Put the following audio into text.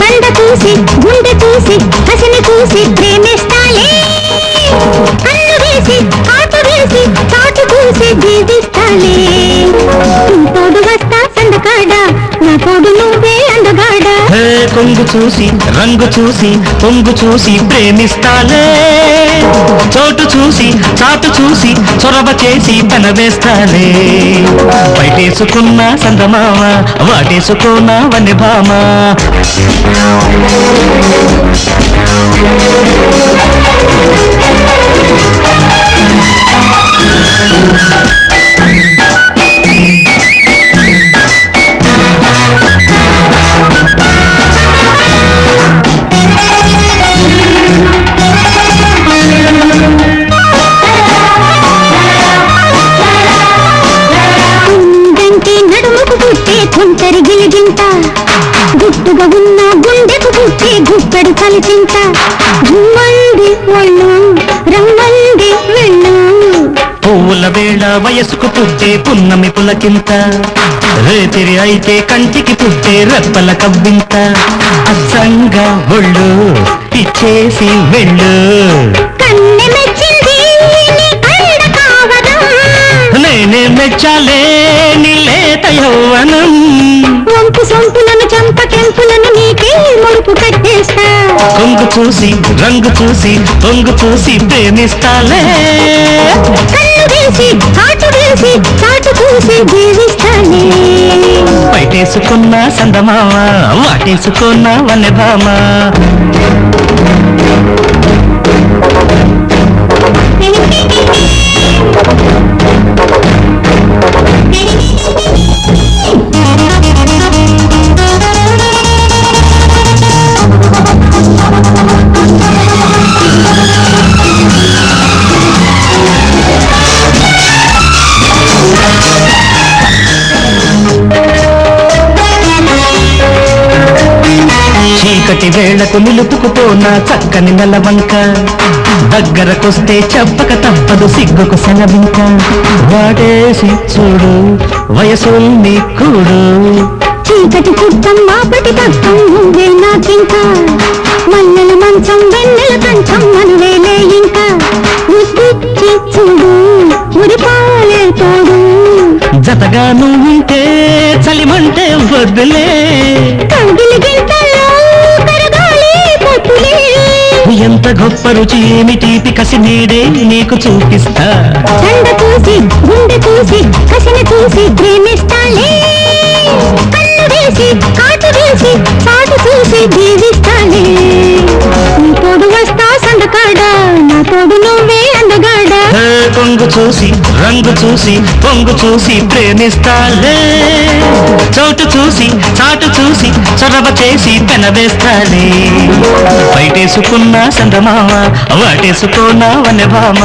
కండ చూసి గుండె చూసి హసిని చూసి తోడు అందగాడ. హే కొంగు చూసి రంగు చూసి పొంగు చూసి ప్రేమిస్తాలే చోటు చూసి చాటు చూసి చొరవ చేసి పెనవేస్తాలే బయటేసుకున్న సందమామ వాటేసుకున్న వన్ని భామ ఉందంటే జుమ్మంది ఒళ్ళు రమ్మంది వెళ్ళు. పువ్వుల వేళ వయసుకు పుట్టే పున్నమి పులకింత. రేతిరి అయితే కంటికి పుట్టే రెప్పల కవ్వింత. అచ్చంగా ఒళ్ళు ఇచ్చేసి వెళ్ళు. నేనే మెచ్చాలే నీ లేత యౌవనం. వంపు సొంపులను చంప కెంపులను నీకే ముడుపు కట్టేస్తా. కొంగు చూసి రంగు చూసి పొంగు చూసి ప్రేమిస్తాలే. కన్ను వేసి కాటు వేసి చాటు చూసి జీవిస్తానే బయటేసుకున్న సందమామ వాటేసుకున్న వన్నెభామ చీకటి వేళకు నిలుపుకుపోనా చక్కని నెలవంక దగ్గరకొస్తే చెప్పక తప్పదు సిగ్గుకు సెలవింక వాడేసి చూడు వయసు కూడు. చీకటి చుట్టం మాపటి తత్వం నువ్వే నాకింకా మల్లెల మంచం వెన్నెల కంచం మనువేలే ఇంకా. చూడు మురిపాలే తోడు. జతగా నువ్వుంటే చలిమంటే వద్దులే. ఎంత గొప్ప రుచి ఏమి తీపి కసి నీడే నీకు చూపిస్తా. దండ చూసి గుండె చూసి కసిన చూసి ప్రేమిస్తాలే. కన్ను వేసి కాటు వేసి చాటు చూసి జీవిస్తాలే. నీ తోడు వస్తా సందకాడ నా తోడు నువ్వే అందగాడా. కొంగు చూసి రంగు చూసి పొంగు చూసి ప్రేమిస్తాలే. చోటు చూసి చాటు చూసి చొరవ చేసి పెనవేస్తాలే. బయటేసుకున్న చందమామ వాటేసుకున్న వనభామ